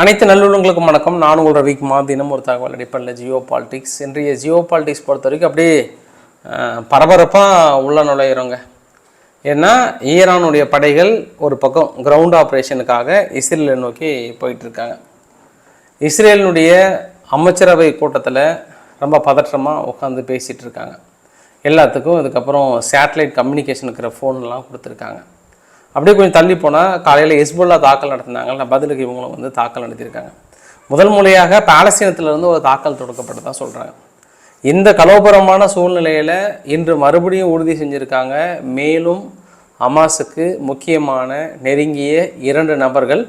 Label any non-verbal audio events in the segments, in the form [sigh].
அனைத்து நல்லுள்ளங்களுக்கும் வணக்கம். நான் உங்கள் ரவிக்குமார். தினம் ஒரு தகவல் அடிப்படையில் ஜியோ பாலிடிக்ஸ். இன்றைய ஜியோ பாலிடிக்ஸ் பொறுத்த வரைக்கும் அப்படியே பரபரப்பாக உள்ள நுழையிறோங்க. ஏன்னா ஈரானுடைய படைகள் ஒரு பக்கம் கிரவுண்ட் ஆப்ரேஷனுக்காக இஸ்ரேலை நோக்கி போயிட்டுருக்காங்க. இஸ்ரேலினுடைய அமைச்சரவை கூட்டத்தில் ரொம்ப பதற்றமாக உட்காந்து பேசிகிட்டு இருக்காங்க எல்லாத்துக்கும் இதுக்கப்புறம் சேட்டலைட் கம்யூனிகேஷன் இருக்கிற ஃபோன்லாம் கொடுத்துருக்காங்க. அப்படியே கொஞ்சம் தள்ளி போனால் காலையில் ஹெஸ்புல்லா தாக்கல் நடத்தினாங்கல்ல பதிலுக்கு இவங்களும் வந்து தாக்கல் நடத்தியிருக்காங்க. முதல் முறையாக பாலஸ்தீனத்திலிருந்து ஒரு தாக்கல் தொடுக்கப்பட்டதாக சொல்கிறாங்க இந்த கலோபரமான சூழ்நிலையில் இன்று மறுபடியும் உறுதி செஞ்சுருக்காங்க. மேலும் அமாஸுக்கு முக்கியமான நெருங்கிய இரண்டு நபர்கள்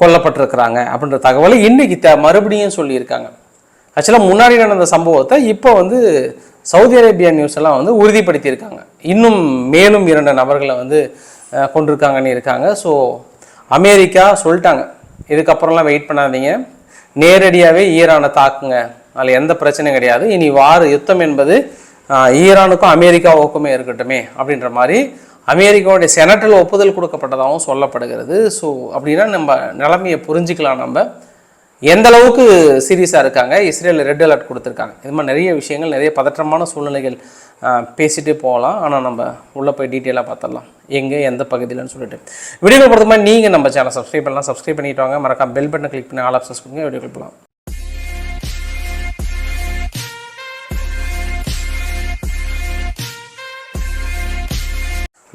கொல்லப்பட்டிருக்கிறாங்க அப்படின்ற தகவலை இன்னைக்கு த மறுபடியும் சொல்லியிருக்காங்க. ஆக்சுவலாக முன்னாடி நடந்த சம்பவத்தை இப்போ வந்து சவுதி அரேபியா நியூஸ் எல்லாம் வந்து உறுதிப்படுத்தியிருக்காங்க. இன்னும் மேலும் இரண்டு நபர்களை வந்து கொண்டிருக்காங்கன்னு இருக்காங்க. ஸோ அமெரிக்கா சொல்லிட்டாங்க. இதுக்கப்புறம்லாம் வெயிட் பண்ணாதீங்க. நேரடியாகவே ஈரானை தாக்குங்க. அதில் எந்த பிரச்சனையும் கிடையாது. இனி வார் யுத்தம் என்பது ஈரானுக்கும் அமெரிக்காவுக்குமே இருக்கட்டுமே அப்படின்ற மாதிரி அமெரிக்காவுடைய செனட்டில் ஒப்புதல் கொடுக்கப்பட்டதாகவும் சொல்லப்படுகிறது. ஸோ அப்படின்னா நம்ம நிலைமையை புரிஞ்சுக்கலாம் நம்ம. எந்த அளவுக்கு சீரியஸாக இருக்காங்க? இஸ்ரேல் ரெட் அலர்ட் கொடுத்துருக்காங்க. இது மாதிரி நிறைய விஷயங்கள் நிறைய பதற்றமான சூழ்நிலைகள் பேசிகிட்டே போகலாம். ஆனால் நம்ம உள்ளே போய் டீட்டெயிலாக பார்த்துடலாம் எங்கே எந்த பகுதியில்னு சொல்லிட்டு. வீடியோ பொறுத்த மாதிரி நீங்கள் நம்ம சேனல் சப்ஸ்கிரைப் பண்ணலாம். சப்ஸ்கிரைப் பண்ணிட்டு வாங்க. மறக்காம பெல் பட்டனை கிளிக் பண்ணி ஆல் ஆப்ஷன்ஸ் கொடுங்க. வீடியோ போகலாம்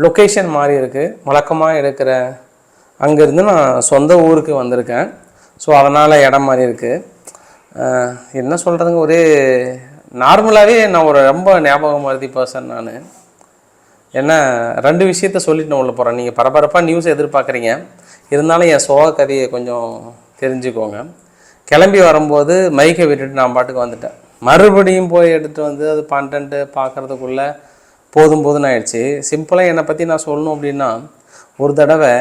லொக்கேஷன் மாறி இருக்குது வழக்கமாக இருக்கிற அங்கேருந்து நான் சொந்த ஊருக்கு வந்திருக்கேன். ஸோ அதனால் இடம் மாதிரி இருக்குது என்ன சொல்கிறதுங்க ஒரு நார்மலாகவே நான் ஒரு ரொம்ப ஞாபகம் மருதி பர்சன் நான். ஏன்னா ரெண்டு விஷயத்த சொல்லிட்டு நான் உள்ள போகிறேன் நீங்கள் பரபரப்பாக நியூஸ் எதிர்பார்க்குறீங்க. இருந்தாலும் என் சோக கதையை கொஞ்சம் தெரிஞ்சுக்கோங்க. கிளம்பி வரும்போது மைக்கை விட்டுட்டு நான் பாட்டுக்கு வந்துட்டேன். மறுபடியும் போய் எடுத்துகிட்டு வந்து அது பண்டன்ட்டு பார்க்குறதுக்குள்ளே போதும் போதும்னு ஆயிடுச்சு. சிம்பிளாக என்னை பற்றி நான் சொல்லணும் அப்படின்னா ஒரு தடவை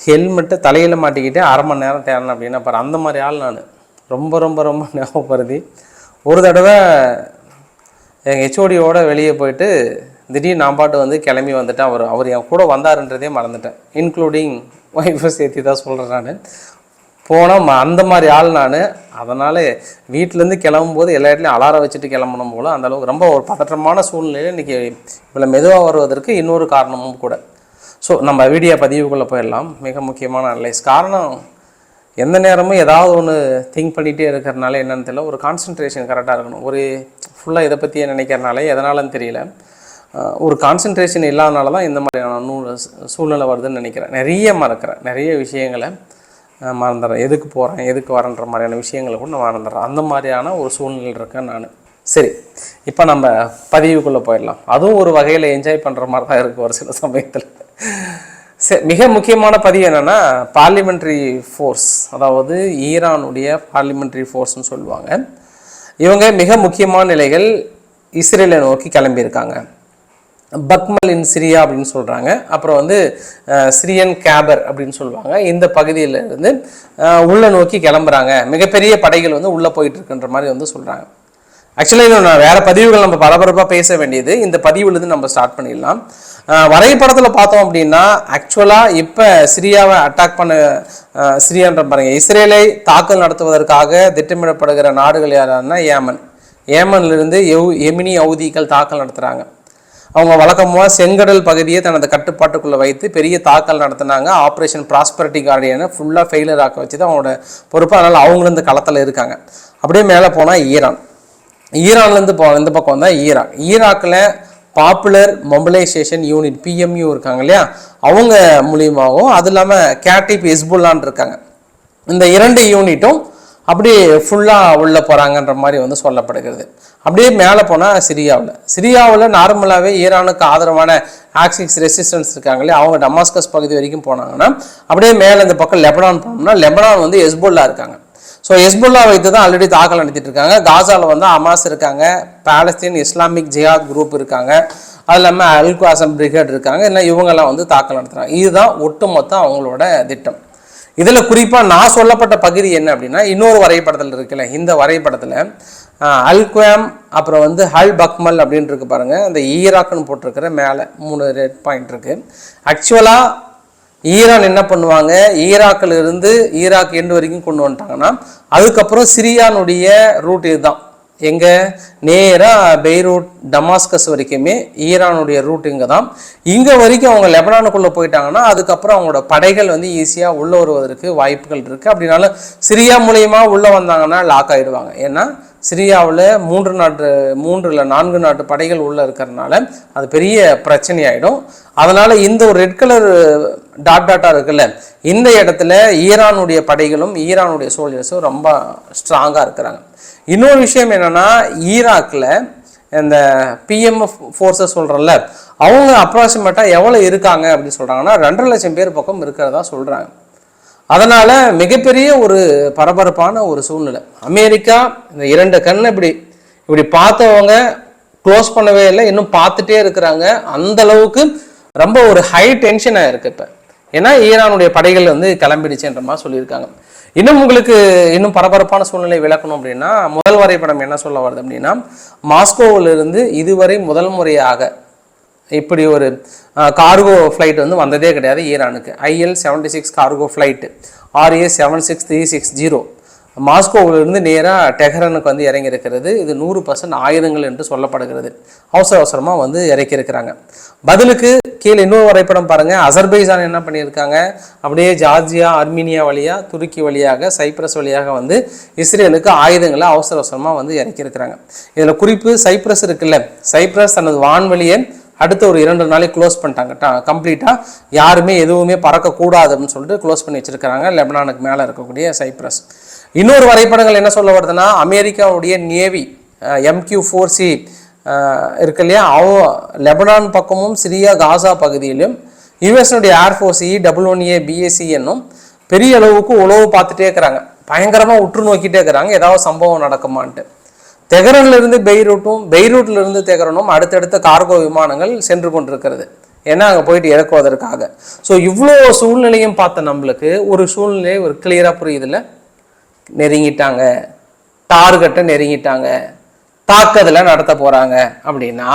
ஹெல்மெட்டை தலையில் மாட்டிக்கிட்டே அரை மணி நேரம் தேடணும் அப்படின்னா பாரு அந்த மாதிரி ஆள் நான். ரொம்ப ரொம்ப ரொம்ப [laughs] ஞாபகப்படுத்தி. ஒரு தடவை எங்கள் ஹெச்ஓடியோட வெளியே போயிட்டு திடீர்னு நான் பாட்டு வந்து கிளம்பி வந்துட்டேன். அவர் அவர் என் கூட வந்தாருன்றதே மறந்துட்டேன். இன்க்ளூடிங் ஒய்ஃபை சேர்த்து தான் சொல்கிறேன் நான். போனால் அந்த மாதிரி ஆள் நான். அதனால் வீட்டிலேருந்து கிளம்பும்போது எல்லா இடத்துலையும் அலாரம் வச்சுட்டு கிளம்பணும் போல். அந்தளவுக்கு ரொம்ப ஒரு பதற்றமான சூழ்நிலையில் இன்றைக்கி இவ்வளோ மெதுவாக வருவதற்கு இன்னொரு காரணமும் கூட. ஸோ நம்ம வீடியோ பதிவுக்குள்ளே போயிடலாம். மிக முக்கியமான அனலைஸ் காரணம் எந்த நேரமும் ஏதாவது ஒன்று திங்க் பண்ணிகிட்டே இருக்கிறனால என்னென்னு தெரியல. ஒரு கான்சன்ட்ரேஷன் கரெக்டாக இருக்கணும். ஒரு ஃபுல்லாக இதை பற்றியே நினைக்கிறனால எதனாலன்னு தெரியல. ஒரு கான்சன்ட்ரேஷன் இல்லாதனால தான் இந்த மாதிரியான நூ சூழ்நிலை வருதுன்னு நினைக்கிறேன். நிறைய மறக்கிறேன். நிறைய விஷயங்களை மறந்துடுறேன். எதுக்கு போகிறேன் எதுக்கு வரேன்ற மாதிரியான விஷயங்களை கூட நான் மறந்துடுறேன். அந்த மாதிரியான ஒரு சூழ்நிலை இருக்கேன் நான். சரி இப்போ நம்ம பதிவுக்குள்ளே போயிடலாம். அதுவும் ஒரு வகையில் என்ஜாய் பண்ணுற மாதிரி தான் இருக்குது ஒரு சில சமயத்தில். மிக முக்கியமான பதிவு என்னென்னா பார்லிமெண்ட்ரி ஃபோர்ஸ் அதாவது ஈரானுடைய பார்லிமெண்ட்ரி ஃபோர்ஸ்னு சொல்லுவாங்க. இவங்க மிக முக்கியமான நிலைகள் இஸ்ரேலை நோக்கி கிளம்பியிருக்காங்க. பக்மல் இன் சிரியா அப்படின்னு சொல்கிறாங்க அப்புறம் வந்து சிரியன் கேபர் அப்படின்னு சொல்லுவாங்க. இந்த பகுதியில் இருந்து உள்ளே நோக்கி கிளம்புறாங்க. மிகப்பெரிய படைகள் வந்து உள்ளே போயிட்டு இருக்குன்ற மாதிரி வந்து சொல்கிறாங்க ஆக்சுவலாக இது நான் வேறு பதிவுகள் நம்ம பரபரப்பாக பேச வேண்டியது. இந்த பதிவுலேருந்து நம்ம ஸ்டார்ட் பண்ணிடலாம். வரைபடத்தில் பார்த்தோம் அப்படின்னா ஆக்சுவலாக இப்போ சிரியாவை அட்டாக் பண்ண சிரியான்ற பாருங்க இஸ்ரேலை தாக்கல் நடத்துவதற்காக திட்டமிடப்படுகிற நாடுகள் யாருன்னா ஏமன். ஏமன்லேருந்து எவ் எமினி ஹவுதிகள் தாக்கல் நடத்துகிறாங்க அவங்க வழக்கமாக செங்கடல் பகுதியை தனது கட்டுப்பாட்டுக்குள்ளே வைத்து பெரிய தாக்கல் நடத்தினாங்க. ஆப்ரேஷன் ப்ராஸ்பரிட்டி கார்டியனை ஃபுல்லாக ஃபெயிலியர் ஆக்க வச்சு தான் அவங்களோட பொறுப்பு. அதனால் அவங்களும் இந்த களத்தில் இருக்காங்க. அப்படியே மேலே போனால் ஈரான். ஈரான்லேருந்து போ இந்த பக்கம் தான் ஈராக் ஈராக்கில் பாப்புலர் மொபிலைசேஷன் யூனிட் பிஎம்யூ இருக்காங்க இல்லையா? அவங்க மூலியமாகவும் அது இல்லாமல் கேட்டிப் ஹெஸ்புல்லான் இருக்காங்க. இந்த இரண்டு யூனிட்டும் அப்படியே ஃபுல்லாக உள்ளே போகிறாங்கன்ற மாதிரி வந்து சொல்லப்படுகிறது. அப்படியே மேலே போனால் சிரியாவில். சிரியாவில் நார்மலாகவே ஈரானுக்கு ஆதரவான ஆக்சிக்ஸ் ரெசிஸ்டன்ஸ் இருக்காங்களே அவங்க டமாஸ்கஸ் பகுதி வரைக்கும் போனாங்கன்னா அப்படியே மேலே இந்த பக்கம் லெபனான் போனோம்னா லெபனான் வந்து எஸ்போல்லாக இருக்காங்க. ஸோ ஹெஸ்புல்லா வைத்து தான் ஆல்ரெடி தாக்கல் நடத்திட்டு இருக்காங்க காசாவில் வந்து அமாஸ் இருக்காங்க. பாலஸ்தீன் இஸ்லாமிக் ஜிஹாத் குரூப் இருக்காங்க. அது இல்லாமல் அல்குவாசம் பிரிகேட் இருக்காங்க. இல்லை இவங்கெல்லாம் வந்து தாக்கல் நடத்துகிறாங்க இதுதான் ஒட்டுமொத்த அவங்களோட திட்டம். இதில் குறிப்பாக நான் சொல்லப்பட்ட பகுதி என்ன அப்படின்னா இன்னொரு வரைபடத்தில் இருக்குல்ல இந்த வரைபடத்தில் அல்குவாம் அப்புறம் வந்து ஹல் பக்மல் அப்படின்னு இருக்கு பாருங்கள் அந்த ஈராக்னு போட்டிருக்கிற மேலே மூணு ரெட் பாயிண்ட் இருக்குது ஆக்சுவலாக ஈரான் என்ன பண்ணுவாங்க? ஈராக்கில் இருந்து ஈராக் எண்டு வரைக்கும் கொண்டு வந்துட்டாங்கன்னா அதுக்கப்புறம் சிரியானுடைய ரூட் இதுதான். எங்கே? நேராக பெய்ரூட் டமாஸ்கஸ் வரைக்குமே ஈரானுடைய ரூட் இங்கே தான் இங்கே வரைக்கும் அவங்க லெபனானுக்குள்ளே போயிட்டாங்கன்னா அதுக்கப்புறம் அவங்களோட படைகள் வந்து ஈஸியாக உள்ளே வருவதற்கு வாய்ப்புகள் இருக்குது அப்படினாலும் சிரியா மூலயமா உள்ளே வந்தாங்கன்னா லாக் ஆகிடுவாங்க ஏன்னா சிரியாவில் மூன்று நாட்டு மூன்று இல்லை நான்கு நாட்டு படைகள் உள்ளே இருக்கிறதுனால அது பெரிய பிரச்சனையாயிடும். அதனால் இந்த ஒரு ரெட் கலர் டாட் டாட்டாக இருக்குல்ல இந்த இடத்துல ஈரானுடைய படைகளும் ஈரானுடைய சோல்ஜர்ஸும் ரொம்ப ஸ்ட்ராங்காக இருக்கிறாங்க. இன்னொரு விஷயம் என்னென்னா ஈராக்கில் இந்த பிஎம்எஃப் ஃபோர்ஸஸ் சொல்கிறோம்ல அவங்க அப்ராக்சிமேட்டாக எவ்வளோ இருக்காங்க அப்படின்னு சொல்கிறாங்கன்னா ரெண்டரை லட்சம் பேர் பக்கம் இருக்கிறதா சொல்கிறாங்க அதனால் மிகப்பெரிய ஒரு பரபரப்பான ஒரு சூழ்நிலை. அமெரிக்கா இந்த இரண்டு கண்ணை இப்படி இப்படி பார்த்தவங்க க்ளோஸ் பண்ணவே இல்லை. இன்னும் பார்த்துட்டே இருக்கிறாங்க. அந்த அளவுக்கு ரொம்ப ஒரு ஹை டென்ஷனாக இருக்குது இப்போ. ஏன்னா ஈரானுடைய படைகள் வந்து கிளம்பிடுச்சுன்ற மாதிரி சொல்லியிருக்காங்க. இன்னும் உங்களுக்கு இன்னும் பரபரப்பான சூழ்நிலை விளக்கணும் அப்படின்னா முதல் வரைபடம் என்ன சொல்ல வருது அப்படின்னா மாஸ்கோவிலிருந்து இதுவரை முதல் முறையாக இப்படி ஒரு கார்கோ ஃப்ளைட் வந்து வந்ததே கிடையாது ஈரானுக்கு. IL seventy six cargo flight RA seven six three six zero மாஸ்கோவிலிருந்து நேராக டெஹரனுக்கு வந்து இறங்கி இருக்கிறது இது நூறு பர்சன்ட் ஆயுதங்கள் என்று சொல்லப்படுகிறது. அவசர அவசரமாக வந்து இறக்கியிருக்கிறாங்க. பதிலுக்கு கீழே இன்னொரு வரைபடம் பாருங்கள் அசர்பைசான் என்ன பண்ணியிருக்காங்க? அப்படியே ஜார்ஜியா அர்மீனியா வழியாக துருக்கி வழியாக சைப்ரஸ் வழியாக வந்து இஸ்ரேலுக்கு ஆயுதங்களை அவசர அவசரமாக வந்து இறக்கியிருக்கிறாங்க. இதில் குறிப்பு சைப்ரஸ் இருக்குல்ல. சைப்ரஸ் தனது வான்வெளியை அடுத்த ஒரு இரண்டு நாளைக்கு க்ளோஸ் பண்ணிட்டாங்க. கம்ப்ளீட்டாக யாருமே எதுவுமே பறக்கக்கூடாது அப்படின்னு சொல்லிட்டு க்ளோஸ் பண்ணி வச்சிருக்கிறாங்க. லெபனானுக்கு மேலே இருக்கக்கூடிய சைப்ரஸ். இன்னொரு வரைபடங்கள் என்ன சொல்ல வருதுன்னா அமெரிக்காவுடைய நேவி எம்கியூ ஃபோர் சி இருக்கு இல்லையா? அவ லெபனான் பக்கமும் சிரியா காசா பகுதியிலும் யுஎஸ்னுடைய air force E double one A BSC என்னும் பெரிய அளவுக்கு உழவு பார்த்துட்டே இருக்கிறாங்க. பயங்கரமாக உற்று நோக்கிட்டே இருக்கிறாங்க. ஏதாவது சம்பவம் நடக்குமான்ட்டு. தெஹரன்லேருந்து பெய்ரூட்டும் பெய்ரூட்லேருந்து தெஹரனும் அடுத்தடுத்த கார்கோ விமானங்கள் சென்று கொண்டிருக்கிறது. ஏன்னா அங்கே போயிட்டு இறக்குவதற்காக. ஸோ இவ்வளோ சூழ்நிலையும் பார்த்த நம்மளுக்கு ஒரு சூழ்நிலை ஒரு கிளியராக புரியுதுல்ல? நெருங்கிட்டாங்க. டார்கெட்டை நெருங்கிட்டாங்க. தாக்கதில் நடத்த போகிறாங்க அப்படின்னா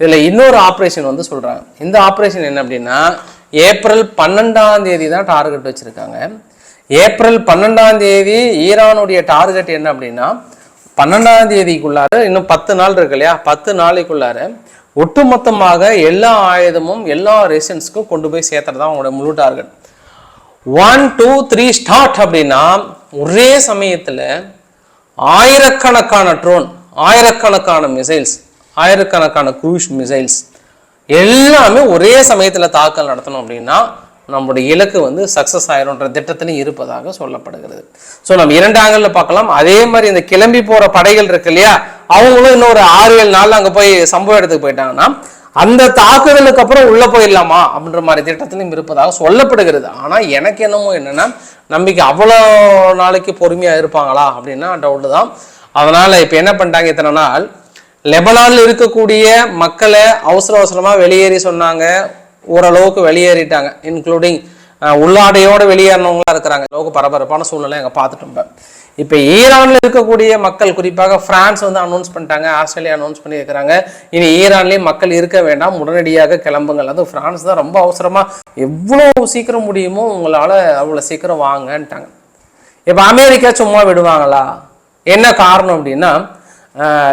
இதில் இன்னொரு ஆப்ரேஷன் வந்து சொல்கிறாங்க இந்த ஆப்ரேஷன் என்ன அப்படின்னா ஏப்ரல் பன்னெண்டாம் தேதி தான் டார்கெட் வச்சுருக்காங்க. ஏப்ரல் பன்னெண்டாம் தேதி ஈரானுடைய டார்கெட் என்ன அப்படின்னா பன்னெண்டாம் தேதிக்குள்ளார இன்னும் பத்து நாள் இருக்கு இல்லையா? பத்து நாளைக்குள்ளார ஒட்டுமொத்தமாக எல்லா ஆயுதமும் எல்லா ரேஷன்ஸ்க்கும் கொண்டு போய் சேர்த்துறது தான் அவங்களோட முழு target one two three start அப்படின்னா ஒரே சமயத்தில் ஆயிரக்கணக்கான ட்ரோன் ஆயிரக்கணக்கான மிசைல்ஸ் ஆயிரக்கணக்கான குரூஷ் மிசைல்ஸ் எல்லாமே ஒரே சமயத்தில் தாக்கல் நடத்தணும் அப்படின்னா நம்முடைய இலக்கு வந்து சக்ஸஸ் ஆயிரும்ன்ற திட்டத்திலையும் இருப்பதாக சொல்லப்படுகிறது. ஸோ நம்ம இரண்டு பார்க்கலாம். அதே மாதிரி இந்த கிளம்பி போகிற படைகள் இருக்கு இல்லையா? அவங்களும் இன்னும் ஒரு ஆறு ஏழு நாள் அங்கே போய் சம்பவ இடத்துக்கு போயிட்டாங்கன்னா அந்த தாக்குதலுக்கு அப்புறம் உள்ளே போயிடலாமா? அப்படின்ற மாதிரி திட்டத்திலும் இருப்பதாக சொல்லப்படுகிறது. ஆனால் எனக்கு என்னமோ என்னென்னா நம்பிக்கை அவ்வளோ நாளைக்கு பொறுமையாக இருப்பாங்களா? அப்படின்னா டவுட்டு தான். அதனால் இப்போ என்ன பண்ணிட்டாங்க இத்தனை நாள்? லெபனானில் இருக்கக்கூடிய மக்களை அவசர அவசரமாக வெளியேறி சொன்னாங்க. ஓரளவுக்கு வெளியேறிட்டாங்க இன்க்ளூடிங் உள்ளாடையோடு வெளியேறினவங்களா இருக்கிறாங்க. அளவுக்கு பரபரப்பான சூழ்நிலை அங்கே பார்த்துட்டோம் இப்போ. இப்போ ஈரானில் இருக்கக்கூடிய மக்கள் குறிப்பாக பிரான்ஸ் வந்து அனௌன்ஸ் பண்ணிட்டாங்க ஆஸ்திரேலியா அனௌன்ஸ் பண்ணியிருக்கிறாங்க. இனி ஈரான்லேயே மக்கள் இருக்க வேண்டாம் உடனடியாக கிளம்புங்கள். அது ஃப்ரான்ஸ் தான் ரொம்ப அவசரமாக எவ்வளோ சீக்கிரம் முடியுமோ உங்களால் அவ்வளோ சீக்கிரம் வாங்கன்ட்டாங்க. இப்போ அமெரிக்கா சும்மா விடுவாங்களா? என்ன காரணம் அப்படின்னா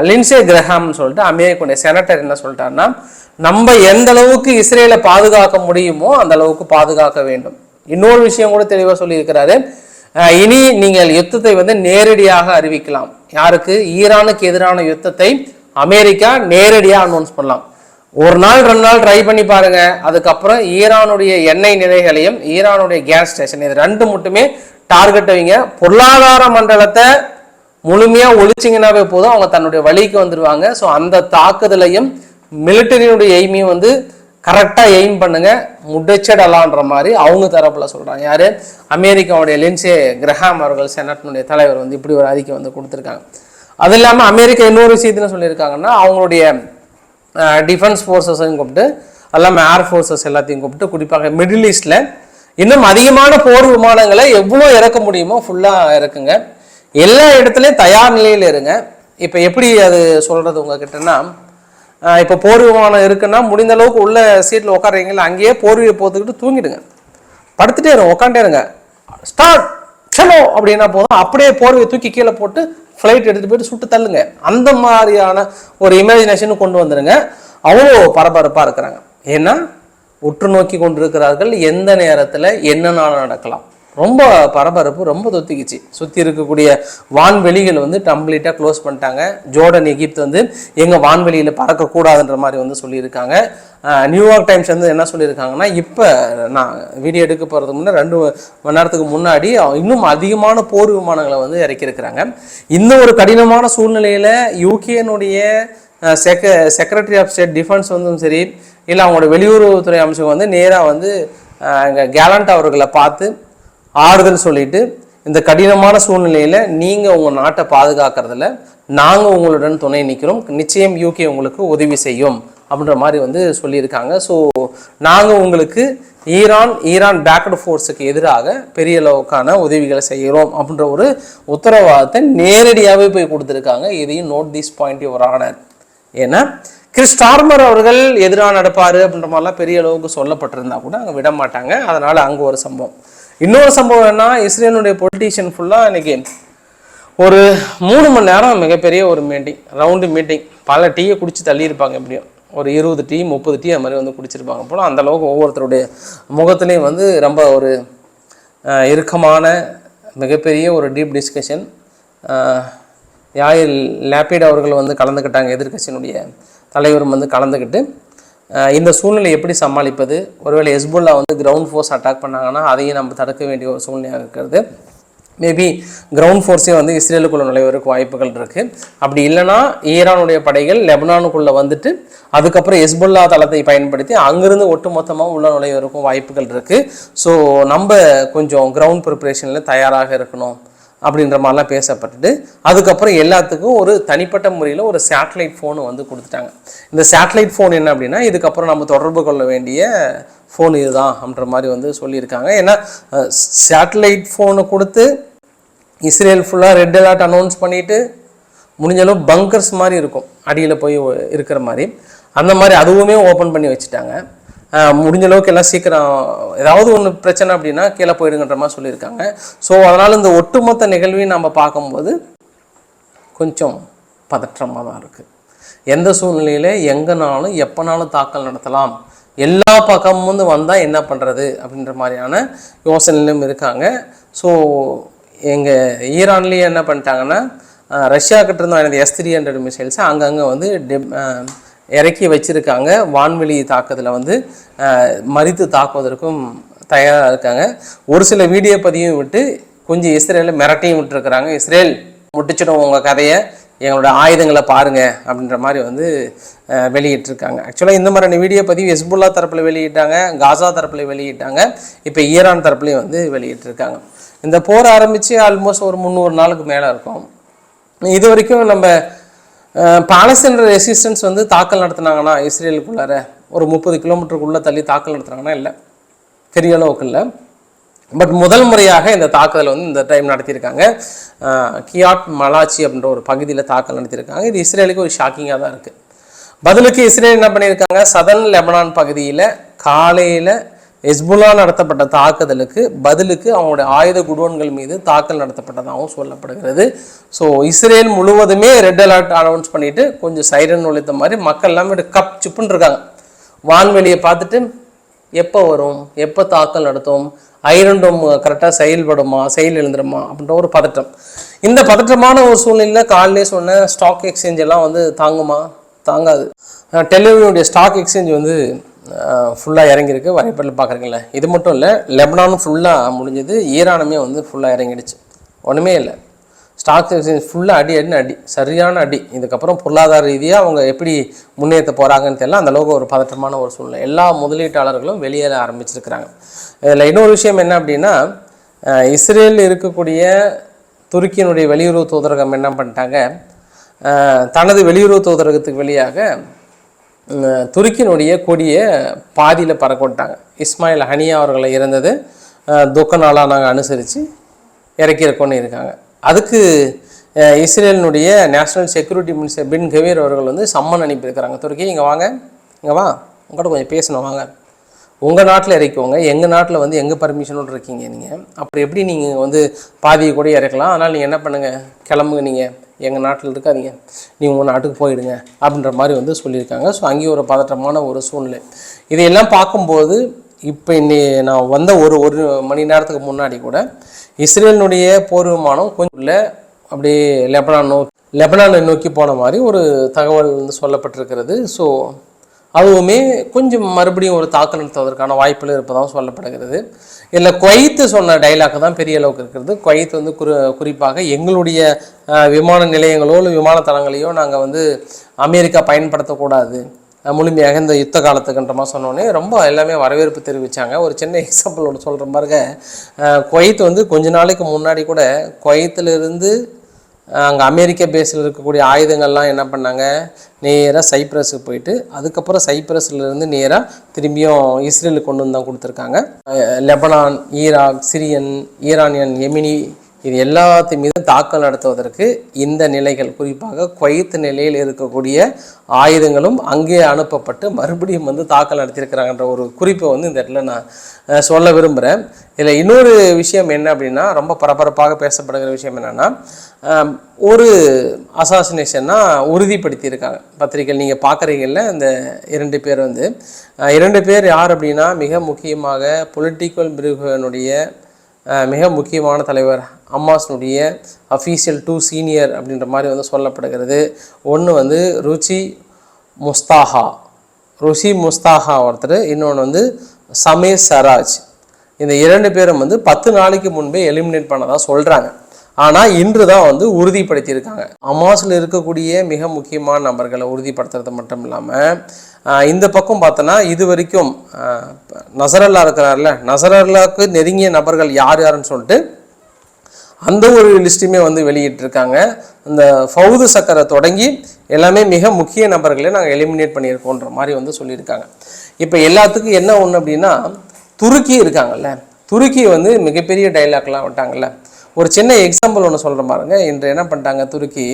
லின்சே கிரஹாம்னு சொல்லிட்டு அமெரிக்காவுடைய செனட்டர் என்ன சொல்லிட்டாருன்னா நம்ம எந்த அளவுக்கு இஸ்ரேலை பாதுகாக்க முடியுமோ அந்த அளவுக்கு பாதுகாக்க வேண்டும். இன்னொரு விஷயம் கூட தெளிவாக சொல்லியிருக்கிறாரு. இனி நீங்கள் யுத்தத்தை வந்து நேரடியாக அறிவிக்கலாம். யாருக்கு? ஈரானுக்கு எதிரான யுத்தத்தை அமெரிக்கா நேரடியாக அனௌன்ஸ் பண்ணலாம். ஒரு நாள் ரெண்டு நாள் ட்ரை பண்ணி பாருங்க. அதுக்கப்புறம் ஈரானுடைய எண்ணெய் நிலைகளையும் ஈரானுடைய கேஸ் ஸ்டேஷன் இது ரெண்டு மட்டுமே டார்கெட் வைங்க. பொருளாதார மண்டலத்தை முழுமையாக ஒழிச்சிங்கனாவே போதும். அவங்க தன்னுடைய வழிக்கு வந்துடுவாங்க ஸோ அந்த தாக்குதலையும் மிலிட்டரியுடைய எய்மையும் வந்து கரெக்டாக எய்ம் பண்ணுங்க முடைச்சிடலான்ற மாதிரி அவங்க தரப்பில் சொல்கிறாங்க யார்? அமெரிக்காவுடைய லின்சே கிரஹாம் அவர்கள் செனட்னுடைய தலைவர் வந்து இப்படி ஒரு அறிக்கை வந்து கொடுத்துருக்காங்க. அது இல்லாமல் அமெரிக்கா இன்னொரு விஷயத்துல சொல்லியிருக்காங்கன்னா அவங்களுடைய டிஃபென்ஸ் ஃபோர்ஸஸையும் கூப்பிட்டு எல்லாமே ஏர் ஃபோர்ஸஸ் எல்லாத்தையும் கூப்பிட்டு குறிப்பாக மிடில் ஈஸ்டில் இன்னும் அதிகமான போர் விமானங்களை எவ்வளோ இறக்க முடியுமோ ஃபுல்லாக இறக்குங்க. எல்லா இடத்துலையும் தயார் நிலையில் இருங்க. இப்போ எப்படி அது சொல்கிறது உங்ககிட்டன்னா இப்போ போர் விமானம் இருக்குன்னா முடிந்த அளவுக்கு உள்ள சீட்டில் உட்காருறீங்களா அங்கேயே போர்வையை போத்துக்கிட்டு தூங்கிடுங்க. படுத்துட்டே இருங்க உட்காண்டே இருங்க. ஸ்டார்ட் செலோ அப்படின்னா போதும். அப்படியே போர்வையை தூக்கி கீழே போட்டு ஃப்ளைட் எடுத்துகிட்டு போயிட்டு சுட்டு தள்ளுங்க. அந்த மாதிரியான ஒரு இமேஜினேஷனும் கொண்டு வந்துடுங்க அவ்வளோ பரபரப்பாக இருக்கிறாங்க. ஏன்னா உற்று நோக்கி கொண்டிருக்கிறார்கள். எந்த நேரத்தில் என்னென்னாலும் நடக்கலாம்? ரொம்ப பரபரப்பு ரொம்ப தொத்திக்கிச்சு. சுற்றி இருக்கக்கூடிய வான்வெளிகள் வந்து கம்ப்ளீட்டாக க்ளோஸ் பண்ணிட்டாங்க. ஜோர்டன் எகிப்த் வந்து எங்கள் வான்வெளியில் பறக்கக்கூடாதுன்ற மாதிரி வந்து சொல்லியிருக்காங்க. நியூயார்க் டைம்ஸ் வந்து என்ன சொல்லியிருக்காங்கன்னா இப்போ நான் வீடியோ எடுக்க போகிறதுக்கு முன்னே ரெண்டு மணி நேரத்துக்கு முன்னாடி இன்னும் அதிகமான போர் விமானங்களை வந்து இறக்கியிருக்கிறாங்க. இந்த ஒரு கடினமான சூழ்நிலையில் யூகேனுடைய செக்க செக்ரட்டரி ஆஃப் ஸ்டேட் டிஃபென்ஸ் வந்தும் சரி இல்லை அவங்களோட வெளியுறவுத்துறை அமைச்சகம் வந்து நேராக வந்து அங்கே கேலண்ட் அவர்களை பார்த்து ஆறுதல் சொல்லிட்டு இந்த கடினமான சூழ்நிலையில் நீங்கள் உங்கள் நாட்டை பாதுகாக்கிறதுல நாங்கள் உங்களுடன் துணை நிற்கிறோம் நிச்சயம் யூகே உங்களுக்கு உதவி செய்யும் அப்படின்ற மாதிரி வந்து சொல்லியிருக்காங்க. ஸோ நாங்கள் உங்களுக்கு ஈரான் ஈரான் பேக்கட் ஃபோர்ஸுக்கு எதிராக பெரிய அளவுக்கான உதவிகளை செய்கிறோம் அப்படின்ற ஒரு உத்தரவாதத்தை நேரடியாகவே போய் கொடுத்துருக்காங்க. இதையும் note this point your honour ஏன்னா கிறிஸ் டார்மர் அவர்கள் எதிராக நடப்பார் அப்படின்ற மாதிரிலாம் பெரிய அளவுக்கு சொல்லப்பட்டிருந்தா கூட அங்கே விட மாட்டாங்க. அதனால் அங்கே ஒரு சம்பவம். இன்னொரு சம்பவம் என்ன இஸ்ரேலுடைய பொலிட்டீஷியன் ஃபுல்லாக இன்னைக்கு ஒரு மூணு மணி நேரம் மிகப்பெரிய ஒரு மீட்டிங் ரவுண்டு மீட்டிங் பல டீயை குடிச்சு தள்ளியிருப்பாங்க எப்படியும் ஒரு இருபது டீ முப்பது டீ அது மாதிரி வந்து குடிச்சிருப்பாங்க போல. அந்தளவுக்கு ஒவ்வொருத்தருடைய முகத்துலேயும் வந்து ரொம்ப ஒரு இறுக்கமான மிகப்பெரிய ஒரு டீப் டிஸ்கஷன் யாயில் லேப்பிட் அவர்கள் வந்து கலந்துக்கிட்டாங்க. எதிர்க்கட்சியினுடைய தலைவரும் வந்து கலந்துக்கிட்டு இந்த சூழ்நிலை எப்படி சமாளிப்பது? ஒருவேளை ஹெஸ்புல்லா வந்து கிரவுண்ட் ஃபோர்ஸ் அட்டாக் பண்ணாங்கன்னா அதையும் நம்ம தடுக்க வேண்டிய ஒரு சூழ்நிலையாக இருக்கிறது. மேபி கிரவுண்ட் ஃபோர்ஸே வந்து இஸ்ரேலுக்குள்ள நுழைவதற்கு வாய்ப்புகள் இருக்குது அப்படி இல்லைன்னா ஈரானுடைய படைகள் லெபனானுக்குள்ளே வந்துட்டு அதுக்கப்புறம் ஹெஸ்புல்லா தளத்தை பயன்படுத்தி அங்கேருந்து ஒட்டுமொத்தமாக உள்ள நுழைவதற்கும் வாய்ப்புகள் இருக்குது ஸோ நம்ம கொஞ்சம் கிரவுண்ட் ப்ரிப்பரேஷனில் தயாராக இருக்கணும். அப்படின்ற மாதிரிலாம் பேசப்பட்டுட்டு அதுக்கப்புறம் எல்லாத்துக்கும் ஒரு தனிப்பட்ட முறையில் ஒரு சேட்டலைட் ஃபோனு வந்து கொடுத்துட்டாங்க. இந்த சேட்டலைட் ஃபோன் என்ன அப்படின்னா இதுக்கப்புறம் நம்ம தொடர்பு கொள்ள வேண்டிய ஃபோன் இதுதான் அப்படின்ற மாதிரி வந்து சொல்லியிருக்காங்க. ஏன்னா சேட்டலைட் ஃபோனு கொடுத்து இஸ்ரேல் ஃபுல்லாக ரெட் அலர்ட் அனௌன்ஸ் பண்ணிவிட்டு முடிஞ்சளவு பங்கர்ஸ் மாதிரி இருக்கும். அடியில் போய் இருக்கிற மாதிரி. அந்த மாதிரி அதுவுமே ஓப்பன் பண்ணி வச்சுட்டாங்க. முடிஞ்ச அளவுக்கு எல்லாம் சீக்கிரம் ஏதாவது ஒன்று பிரச்சனை அப்படின்னா கீழே போயிடுங்கன்ற மாதிரி சொல்லியிருக்காங்க. ஸோ அதனால் இந்த ஒட்டுமொத்த நிகழ்வையும் நம்ம பார்க்கும்போது கொஞ்சம் பதற்றமாக தான் இருக்குது எந்த சூழ்நிலையில் எங்கேனாலும் எப்போனாலும் தாக்கல் நடத்தலாம். எல்லா பக்கமும் வந்து வந்தால் என்ன பண்ணுறது அப்படின்ற மாதிரியான யோசனையிலும் இருக்காங்க. ஸோ எங்கள் ஈரான்லேயே என்ன பண்ணிட்டாங்கன்னா ரஷ்யா கிட்ட இருந்த வாங்கினது எஸ் த்ரீ ஹண்ட்ரட் மிசைல்ஸ் அங்கங்கே வந்து டெப் இறக்கி வச்சுருக்காங்க. வான்வெளி தாக்கத்தில் வந்து மறித்து தாக்குவதற்கும் தயாராக இருக்காங்க. ஒரு சில வீடியோ பதிவும் விட்டு கொஞ்சம் இஸ்ரேலை மிரட்டியும் விட்டுருக்குறாங்க. இஸ்ரேல் முட்டிச்சிடும் உங்கள் கதையை எங்களோட ஆயுதங்களை பாருங்கள் அப்படின்ற மாதிரி வந்து வெளியிட்டிருக்காங்க. ஆக்சுவலாக இந்த மாதிரியான வீடியோ பதிவு ஹெஸ்புல்லா தரப்பில் வெளியிட்டாங்க காசா தரப்பில் வெளியிட்டாங்க இப்போ ஈரான் தரப்புலையும் வந்து வெளியிட்டிருக்காங்க. இந்த போர் ஆரம்பித்து ஆல்மோஸ்ட் ஒரு முந்நூறு நாளுக்கு மேலே இருக்கும். இது வரைக்கும் நம்ம பாலஸ்தீன ரெசிஸ்டன்ஸ் வந்து தாக்கல் நடத்தினாங்கன்னா இஸ்ரேலுக்குள்ளார ஒரு முப்பது கிலோமீட்டருக்குள்ளே தள்ளி தாக்கல் நடத்துனாங்கன்னா இல்லை. பெரிய அளவுக்கு இல்லை. பட் முதல் முறையாக இந்த தாக்குதல் வந்து இந்த டைம் நடத்தியிருக்காங்க. கியாட் மலாச்சி அப்படின்ற ஒரு பகுதியில் தாக்கல் நடத்தியிருக்காங்க. இது இஸ்ரேலுக்கு ஒரு ஷாக்கிங்காக தான் இருக்குது பதிலுக்கு இஸ்ரேல் என்ன பண்ணியிருக்காங்க? சதன் லெபனான் பகுதியில் காலையில் ஹெஸ்புல்லா நடத்தப்பட்ட தாக்குதலுக்கு பதிலுக்கு அவங்களுடைய ஆயுத குடோன்கள் மீது தாக்கல் நடத்தப்பட்டதாகவும் சொல்லப்படுகிறது. ஸோ இஸ்ரேல் முழுவதுமே ரெட் அலர்ட் அனௌன்ஸ் பண்ணிட்டு கொஞ்சம் சைரன் ஒழித்த மாதிரி மக்கள் எல்லாமே கப் சிப்புன்னு இருக்காங்க. வான்வெளியை பார்த்துட்டு எப்போ வரும்? எப்போ தாக்கல் நடத்தும்? ஐரன் டோம் கரெக்டாக செயல்படுமா? செயல் எழுந்துருமா அப்படின்ற ஒரு பதட்டம் இந்த பதற்றமான ஒரு சூழ்நிலையில் காலையிலே சொன்ன ஸ்டாக் எக்ஸ்சேஞ்ச் எல்லாம் வந்து தாங்குமா? தாங்காது. டெலிவரியுடைய ஸ்டாக் எக்ஸ்சேஞ்ச் வந்து ஃபுல்லாக இறங்கியிருக்கு. வரைபடத்தில் பார்க்குறீங்களே இது மட்டும் இல்லை லெபனானும் ஃபுல்லாக முடிஞ்சது. ஈரானுமே வந்து ஃபுல்லாக இறங்கிடுச்சு. ஒன்றுமே இல்லை. ஸ்டாக் எக்ஸ்சேஞ்ச் ஃபுல்லாக அடி அடின்னு அடி. சரியான அடி. இதுக்கப்புறம் பொருளாதார ரீதியாக அவங்க எப்படி முன்னேற்ற போகிறாங்கன்னு தெரியல. அந்தளவுக்கு ஒரு பதற்றமான ஒரு சூழ்நிலை. எல்லா முதலீட்டாளர்களும் வெளியேற ஆரம்பிச்சிருக்கிறாங்க. இதில் இன்னொரு விஷயம் என்ன அப்படின்னா இஸ்ரேலில் இஸ்ரேல் இருக்கக்கூடிய துருக்கியினுடைய வெளியுறவு தூதரகம் என்ன பண்ணிட்டாங்க? தனது வெளியுறவு தூதரகத்துக்கு வெளியாக துருக்கியினுடைய கொடியை பாதியில் பறக்க விட்டாங்க இஸ்மாயில் ஹனியா அவர்களை இறந்தது துக்க நாளாக நாங்கள் அனுசரித்து இறக்கியிருக்கோன்னு இருக்காங்க. அதுக்கு இஸ்ரேலினுடைய national security minister Ben Gvir அவர்கள் வந்து சம்மன் அனுப்பியிருக்கிறாங்க. துருக்கி இங்கே வாங்க இங்கே வா உங்கள்கிட்ட கொஞ்சம் பேசணும் வாங்க. உங்கள் நாட்டில் இறக்குவோங்க எங்கள் நாட்டில் வந்து எங்கள் பர்மிஷனோடு இருக்கீங்க நீங்கள் அப்புறம் எப்படி நீங்கள் வந்து பாதியை கூட இறக்கலாம்? அதனால் நீங்கள் என்ன பண்ணுங்கள் கிளம்புங்க நீங்கள் எங்கள் நாட்டில் இருக்காதீங்க நீங்கள் உங்கள் நாட்டுக்கு போயிடுங்க அப்படின்ற மாதிரி வந்து சொல்லியிருக்காங்க. ஸோ அங்கேயும் ஒரு பதற்றமான ஒரு சூழ்நிலை. இதையெல்லாம் பார்க்கும்போது இப்போ இன்னி நான் வந்த ஒரு ஒரு மணி நேரத்துக்கு முன்னாடி கூட இஸ்ரேலினுடைய போர் விமானம் கொஞ்சம் அப்படியே லெபனான் நோ லெபனானை நோக்கி போன மாதிரி ஒரு தகவல் வந்து சொல்லப்பட்டிருக்கிறது. ஸோ அதுவுமே கொஞ்சம் மறுபடியும் ஒரு தாக்கம் நடத்துவதற்கான வாய்ப்புகள் இருப்பதாக சொல்லப்படுகிறது. இல்லை குவைத்து சொன்ன டைலாக் தான் பெரிய அளவுக்கு இருக்கிறது. குவைத் வந்து குறி குறிப்பாக எங்களுடைய விமான நிலையங்களோ இல்லை விமான தளங்களையோ நாங்கள் வந்து அமெரிக்கா பயன்படுத்தக்கூடாது. முழுமையாக இந்த யுத்த காலத்துக்குன்ற சொன்னோன்னே ரொம்ப எல்லாமே வரவேற்பு தெரிவித்தாங்க ஒரு சின்ன எக்ஸாம்பிள் ஒன்று சொல்கிற பாருங்க. குவைத் வந்து கொஞ்ச நாளைக்கு முன்னாடி கூட குவைத்திலிருந்து அங்கே அமெரிக்க பேஸில் இருக்கக்கூடிய ஆயுதங்கள்லாம் என்ன பண்ணாங்க? நேராக சைப்ரஸுக்கு போயிட்டு அதுக்கப்புறம் சைப்ரஸ்லேருந்து நேராக திரும்பியும் இஸ்ரேலுக்கு கொண்டு வந்து தான் கொடுத்துருக்காங்க. Lebanon Iraq Syrian Iranian Yemeni இது எல்லாத்து மீதும் தாக்கல் நடத்துவதற்கு இந்த நிலைகள் குறிப்பாக குவைத் நிலையில் இருக்கக்கூடிய ஆயுதங்களும் அங்கே அனுப்பப்பட்டு மறுபடியும் வந்து தாக்கல் நடத்தியிருக்கிறாங்கன்ற ஒரு குறிப்பை வந்து இந்த இடத்துல நான் சொல்ல விரும்புகிறேன் இதில் இன்னொரு விஷயம் என்ன அப்படின்னா ரொம்ப பரபரப்பாக பேசப்படுகிற விஷயம் என்னென்னா ஒரு அசாசினேஷன்னா உறுதிப்படுத்தியிருக்காங்க. பத்திரிகைகள் நீங்கள் பார்க்குறீங்கல்ல இந்த இரண்டு பேர் வந்து. இரண்டு பேர் யார் அப்படின்னா மிக முக்கியமாக பொலிட்டிக்கல் பிரிவுகளுடைய மிக முக்கியமான தலைவர் அம்மாஸ்னுடைய அஃபீஷியல் டூ சீனியர் அப்படின்ற மாதிரி வந்து சொல்லப்படுகிறது. ஒன்று வந்து ருச்சி முஸ்தாஹா. ருஷி முஸ்தாஹா ஒருத்தர் இன்னொன்று வந்து சமே சராஜ். இந்த இரண்டு பேரும் வந்து பத்து நாளைக்கு முன்பே எலிமினேட் பண்ணதாக சொல்கிறாங்க ஆனால் இன்று தான் வந்து உறுதிப்படுத்தியிருக்காங்க. அமாஸில் இருக்கக்கூடிய மிக முக்கியமான நபர்களை உறுதிப்படுத்துறது மட்டும் இல்லாமல் இந்த பக்கம் பார்த்தோன்னா இது வரைக்கும் நசரல்லா இருக்கிறார்ல. நசரல்லாவுக்கு நெருங்கிய நபர்கள் யார் யாருன்னு சொல்லிட்டு அந்த ஒரு லிஸ்ட்டுமே வந்து வெளியிட்டிருக்காங்க. இந்த ஃபவுது சக்கரை தொடங்கி எல்லாமே மிக முக்கிய நபர்களை நாங்கள் எலிமினேட் பண்ணியிருக்கோன்ற மாதிரி வந்து சொல்லியிருக்காங்க. இப்போ எல்லாத்துக்கும் என்ன ஒன்று அப்படின்னா துருக்கி இருக்காங்கல்ல. துருக்கி வந்து மிகப்பெரிய டைலாக்லாம் விட்டாங்கல்ல. ஒரு சின்ன எக்ஸாம்பிள் ஒன்று சொல்கிற பாருங்க. இன்று என்ன பண்ணிட்டாங்க துருக்கி?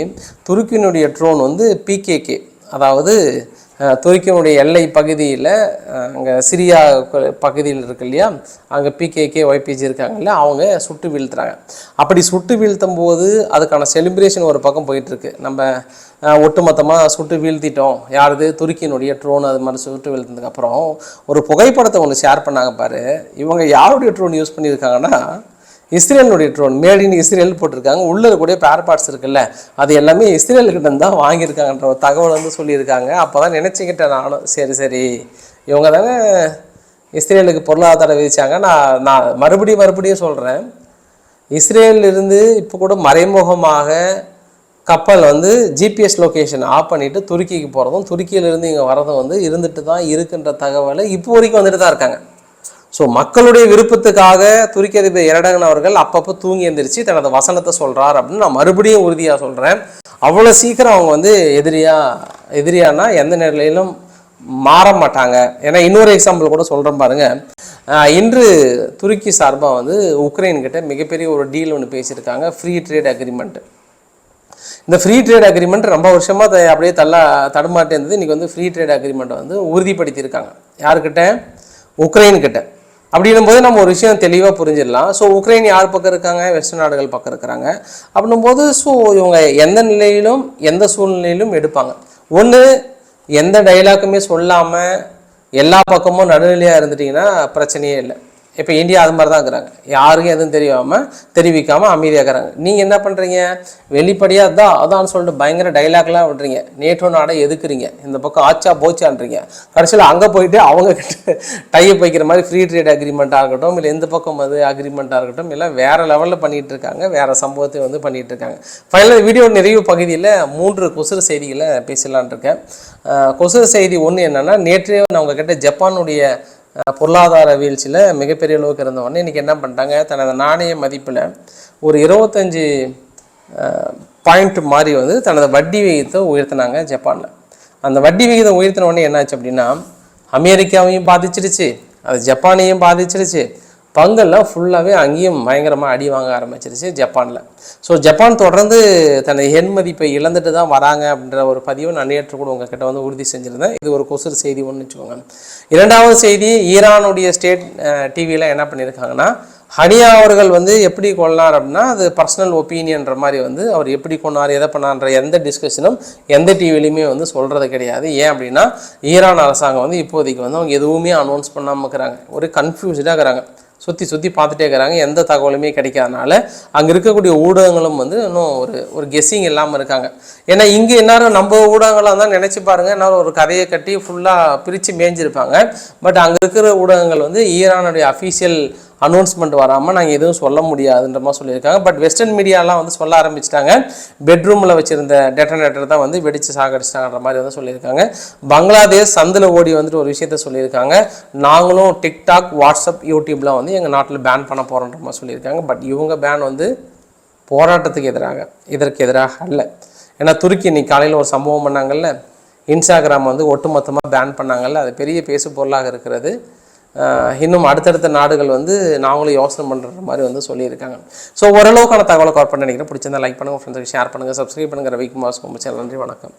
துருக்கியினுடைய ட்ரோன் வந்து பிகேகே அதாவது துருக்கியினுடைய எல்லை பகுதியில் அங்கே சிரியா பகுதியில் இருக்கு இல்லையா? அங்கே பிகேகே ஒய்பிஜி இருக்காங்கல்ல அவங்க சுட்டு வீழ்த்துறாங்க. அப்படி சுட்டு வீழ்த்தும் போது அதுக்கான செலிப்ரேஷன் ஒரு பக்கம் போயிட்டுருக்கு. நம்ம ஒட்டுமொத்தமாக சுட்டு வீழ்த்திட்டோம். யாருது? துருக்கியினுடைய ட்ரோன் அது மாதிரி சுட்டு வீழ்த்ததுக்கப்புறம் ஒரு புகைப்படத்தை ஒன்று ஷேர் பண்ணாங்க பாரு. இவங்க யாருடைய ட்ரோன் யூஸ் பண்ணியிருக்காங்கன்னா இஸ்ரேலுடைய ட்ரோன் மேட் இன் இஸ்ரேல் போட்டிருக்காங்க. உள்ள இருக்கக்கூடிய பேர் பார்ட்ஸ் இருக்குல்ல அது எல்லாமே இஸ்ரேலுக்கிட்ட தான் வாங்கியிருக்காங்கன்ற ஒரு தகவல் வந்து சொல்லியிருக்காங்க. அப்போ தான் நினச்சிக்கிட்டேன் நானும். சரி சரி. இவங்க தானே இஸ்ரேலுக்கு பொருளாதாரம் விதிச்சாங்க. நான் நான் மறுபடியும் மறுபடியும் சொல்கிறேன் இஸ்ரேலிருந்து இப்போ கூட மறைமுகமாக கப்பல் வந்து ஜிபிஎஸ் லொக்கேஷன் ஆஃப் பண்ணிவிட்டு துருக்கிக்கு போகிறதும் துருக்கியிலிருந்து இங்கே வரதும் வந்து இருந்துட்டு தான் இருக்குன்ற தகவலை இப்போ வரைக்கும் வந்துட்டு தான் இருக்காங்க. ஸோ மக்களுடைய விருப்பத்துக்காக துருக்கி அதிபர் இரடகன் அவர்கள் அப்பப்போ தூங்கி எந்திரிச்சு தனது வசனத்தை சொல்கிறார் அப்படின்னு நான் மறுபடியும் உறுதியாக சொல்கிறேன் அவ்வளோ சீக்கிரம் அவங்க வந்து எதிரியாக எதிரியானா எந்த நிலையிலும் மாற மாட்டாங்க. ஏன்னா இன்னொரு எக்ஸாம்பிள் கூட சொல்கிறேன் பாருங்கள் இன்று துருக்கி சார்பாக வந்து உக்ரைன் கிட்ட மிகப்பெரிய ஒரு டீல் ஒன்று பேசியிருக்காங்க ஃப்ரீ ட்ரேட் அக்ரிமெண்ட் இந்த ஃப்ரீ ட்ரேட் அக்ரிமெண்ட் ரொம்ப வருஷமாக அப்படியே தள்ள தடுமாட்டே இருந்தது இன்றைக்கி வந்து ஃப்ரீ ட்ரேட் அக்ரிமெண்ட்டை வந்து உறுதிப்படுத்தியிருக்காங்க. யாருக்கிட்ட உக்ரைன் கிட்ட. அப்படின்னும் போது நம்ம ஒரு விஷயம் தெளிவாக புரிஞ்சிடலாம். ஸோ உக்ரைன் யார் பக்கம் இருக்காங்க? வெஸ்ட் நாடுகள் பக்கம் இருக்கிறாங்க அப்படின்னும் போது ஸோ இவங்க எந்த நிலையிலும் எந்த சூழ்நிலையிலும் எடுப்பாங்க. ஒன்று எந்த டைலாக்குமே சொல்லாமல் எல்லா பக்கமும் நடுநிலையாக இருந்துட்டிங்கன்னா பிரச்சனையே இல்லை. இப்போ இந்தியா அது மாதிரி தான் இருக்கிறாங்க யாருக்கும் எதுவும் தெரியாமல் தெரிவிக்காமல் அமைதியாக இருக்கிறாங்க நீங்கள் என்ன பண்ணுறீங்க வெளிப்படையாக தான் அதான் சொல்லிட்டு பயங்கர டைலாக்லாம் விடுறீங்க. நேட்டோ நாடை எதுக்குறீங்க? இந்த பக்கம் ஆச்சா போச்சான்றீங்க. கடைசியில் அங்கே போயிட்டு அவங்க கிட்ட டைப் வைக்கிற மாதிரி ஃப்ரீ ட்ரேட் அக்ரிமெண்ட்டாக இருக்கட்டும் இல்லை எந்த பக்கம் அது அக்ரிமெண்ட்டாக இருக்கட்டும் எல்லாம் வேறு லெவலில் பண்ணிகிட்டு இருக்காங்க வேறு சம்பவத்தை வந்து பண்ணிகிட்டு இருக்காங்க. ஃபைனல் வீடியோ நிறைவு பகுதியில் மூன்று கொசுறு செய்திகளை பேசலான் இருக்கேன். கொசுறு செய்தி ஒன்று என்னென்னா நேற்றே நான் உங்ககிட்ட ஜப்பானுடைய பொருளாதார வீழ்ச்சியில் மிகப்பெரிய அளவுக்கு இருந்தவொடனே இன்றைக்கி என்ன பண்ணிட்டாங்க? தனது நாணய மதிப்பில் ஒரு இருபத்தஞ்சி பாயிண்ட் மாதிரி வந்து தனது வட்டி விகிதத்தை உயர்த்தினாங்க ஜப்பானில். அந்த வட்டி விகிதம் உயர்த்தின உடனே என்னாச்சு அப்படின்னா அமெரிக்காவையும் பாதிச்சிருச்சு அது ஜப்பானையும் பாதிச்சிடுச்சு பங்கெல்லாம் ஃபுல்லாகவே அங்கேயும் பயங்கரமாக அடி வாங்க ஆரம்பிச்சிருச்சு ஜப்பானில். ஸோ ஜப்பான் தொடர்ந்து தன்னை எண் மதிப்பை இழந்துட்டு தான் வராங்க அப்படின்ற ஒரு பதிவை நான் நேற்று கூட உங்ககிட்ட வந்து உறுதி செஞ்சுருந்தேன். இது ஒரு கொசுறு செய்தி ஒன்று வச்சுக்கோங்க. இரண்டாவது செய்தி ஈரானுடைய ஸ்டேட் டிவியில் என்ன பண்ணியிருக்காங்கன்னா ஹனியா அவர்கள் வந்து எப்படி கொள்ளார் அப்படின்னா அது பர்சனல் ஒப்பீனியன்ற மாதிரி வந்து அவர் எப்படி கொண்டார் எதை பண்ணார்ன்ற எந்த டிஸ்கஷனும் எந்த டிவிலையுமே வந்து சொல்கிறது கிடையாது. ஏன் அப்படின்னா ஈரான் அரசாங்கம் வந்து இப்போதைக்கு வந்து அவங்க எதுவுமே அனௌன்ஸ் பண்ணாமல் இருக்கிறாங்க. ஒரு கன்ஃபியூஸ்டாக இருக்கிறாங்க. சுற்றி சுற்றி பார்த்துட்டே இருக்கிறாங்க. எந்த தகவலுமே கிடைக்காதனால அங்கே இருக்கக்கூடிய ஊடகங்களும் வந்து இன்னும் ஒரு ஒரு கெஸ்ஸிங் இல்லாமல் இருக்காங்க. ஏன்னா இங்கே எல்லாரும் நம்ம ஊடகங்களாக தான் நினச்சி பாருங்கள் என்ன ஒரு கதையை கட்டி ஃபுல்லாக பிரித்து மேய்ஞ்சிருப்பாங்க. பட் அங்கே இருக்கிற ஊடகங்கள் வந்து ஈரானுடைய அஃபீஷியல் அனௌன்ஸ்மெண்ட் வராமல் நாங்கள் எதுவும் சொல்ல முடியாதுன்ற மாதிரி சொல்லியிருக்காங்க. பட் வெஸ்டர்ன் மீடியாலாம் வந்து சொல்ல ஆரம்பிச்சிட்டாங்க. பெட்ரூமில் வச்சுருந்த டெட்டனேட்டர் தான் வந்து வெடித்து சாகடிச்சிட்டாங்கன்ற மாதிரி வந்து சொல்லியிருக்காங்க. பங்களாதேஷ் சந்தில் ஓடி வந்துட்டு ஒரு விஷயத்த சொல்லியிருக்காங்க. நாங்களும் டிக்டாக் வாட்ஸ்அப் யூடியூப்லாம் வந்து எங்கள் நாட்டில் பேன் பண்ண போகிறோன்ற மாதிரி சொல்லியிருக்காங்க. பட் இவங்க பேன் வந்து போராட்டத்துக்கு எதிராக இதற்கு எதிராக அல்ல. ஏன்னா துருக்கி இன்னைக்கு காலையில் ஒரு சம்பவம் பண்ணாங்கல்ல. இன்ஸ்டாகிராம் வந்து ஒட்டுமொத்தமாக பேன் பண்ணாங்கல்ல. அது பெரிய பேசு பொருளாக இருக்கிறது. இன்னும் அடுத்தடுத்த நாடுகள் வந்து நாங்களும் யோசனை பண்ணுற மாதிரி வந்து சொல்லியிருக்காங்க. ஸோ ஓரளவுக்கான தகவலை கவர் பண்ண நினைக்கிறேன். பிடிச்சிருந்தா லைக் பண்ணுங்கள் ஃப்ரெண்ட்ஸுக்கு ஷேர் பண்ணுங்கள் சப்ஸ்கிரைப் பண்ணுங்கள் ரவிக்குமார் சோமச்சல் நன்றி வணக்கம்.